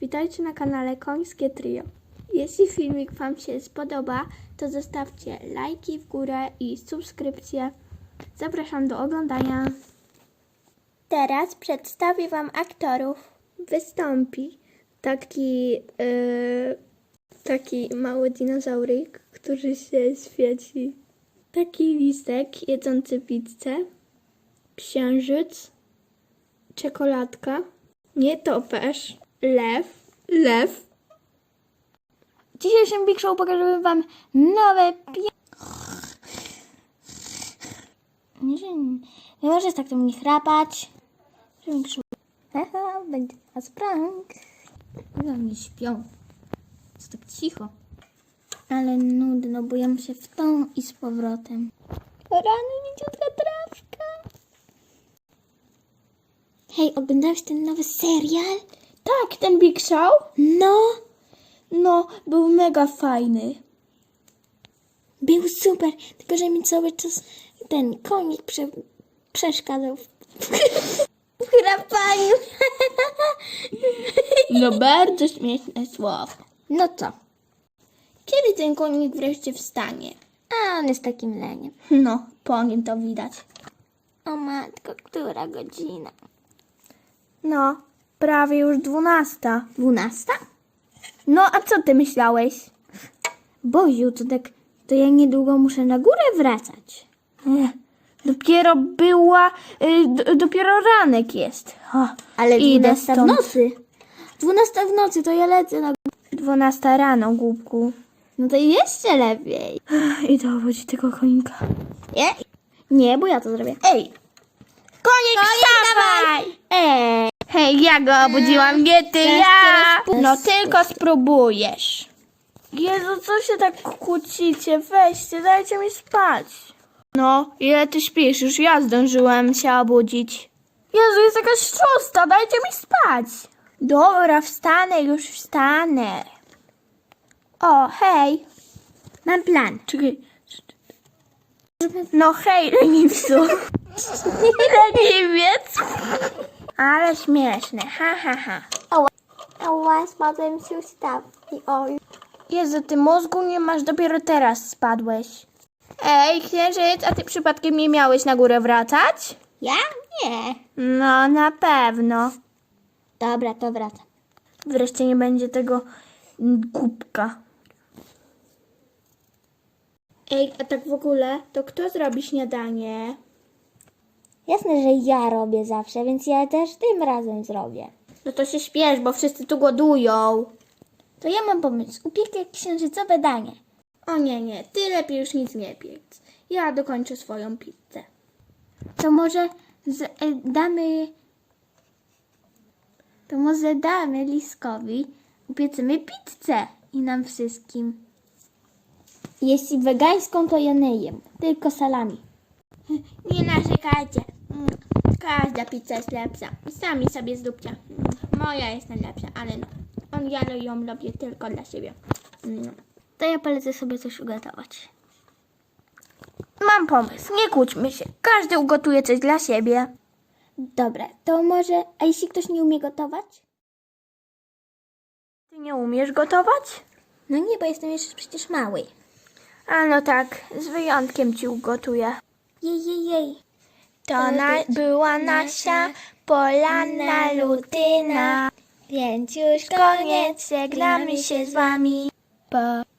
Witajcie na kanale Końskie Trio. Jeśli filmik Wam się spodoba, to zostawcie lajki w górę i subskrypcję. Zapraszam do oglądania. Teraz przedstawię Wam aktorów. Wystąpi taki, yy, taki mały dinozauryk, który się świeci. Taki lisek jedzący pizzę. Księżyc czekoladka, nietoperz, lew, lew. W dzisiejszym Big Show pokażemy Wam nowe pie... Nie, że nie możesz tak do mnie chrapać. Mi przy... Haha, będzie nas prank. Chyba mi śpią. Jest tak cicho. Ale nudno, bo ja się w tą i z powrotem. Rany, Hej, oglądałeś ten nowy serial? Tak, ten Big Show? No, no, był mega fajny. Był super, tylko że mi cały czas ten konik prze, przeszkadzał w, w chrapaniu. No bardzo śmieszne słowo. No co? Kiedy ten konik wreszcie wstanie? A on jest takim leniem. No, po nim to widać. O matko, która godzina? No, prawie już dwunasta. Dwunasta? No, a co ty myślałeś? Boziu, to tak, to ja niedługo muszę na górę wracać. Ech, dopiero była, y, d- dopiero ranek jest. O, Ale idę 12 w stąd. nocy. Dwunasta w nocy, to ja lecę na... Dwunasta rano, głupku. No to jeszcze lepiej. Ech, Idę obudzić tego konika. Nie? Nie, bo ja to zrobię. Ej! Konik, wstawaj! Ja go obudziłam, nie ty, ja! No tylko spróbujesz. Jezu, co się tak kłócicie? Weźcie, dajcie mi spać. No, ile ty śpisz? Już ja zdążyłem się obudzić. Jezu, jest jakaś szósta, dajcie mi spać. Dobra, wstanę, już wstanę. O, hej. Mam plan. Czekaj. No hej, leniwcu. Leniwiec. Ale śmieszne, ha, ha, ha. Ała, spadłem się ustawki. Oj. Jezu, ty mózgu nie masz, dopiero teraz spadłeś. Ej, księżyc, a ty przypadkiem nie miałeś na górę wracać? Ja? Nie. No, na pewno. Dobra, to wracam. Wreszcie nie będzie tego głupka. Ej, a tak w ogóle, to kto zrobi śniadanie? Jasne, że ja robię zawsze, więc ja też tym razem zrobię. No to się śpiesz, bo wszyscy tu głodują. To ja mam pomysł. Upiekę księżycowe danie. O nie, nie, ty lepiej już nic nie piec. Ja dokończę swoją pizzę. To może z, e, damy... To może damy Liskowi, upiecymy pizzę i nam wszystkim. Jeśli wegańską, to ja nie jem, tylko salami. Nie narzekajcie. Mm, Każda pizza jest lepsza. Sami sobie zróbcie. Mm, Moja jest najlepsza, ale no. On, ja ją robię tylko dla siebie. Mm. To ja polecę sobie coś ugotować. Mam pomysł, nie kłóćmy się. Każdy ugotuje coś dla siebie. Dobra, to może... A jeśli ktoś nie umie gotować? Ty nie umiesz gotować? No nie, bo jestem jeszcze przecież mały. A no tak, z wyjątkiem ci ugotuję. Jej, jej, jej. To na, była nasza polana lutyna. Więc już Koniec, żegnamy się z wami. Pa.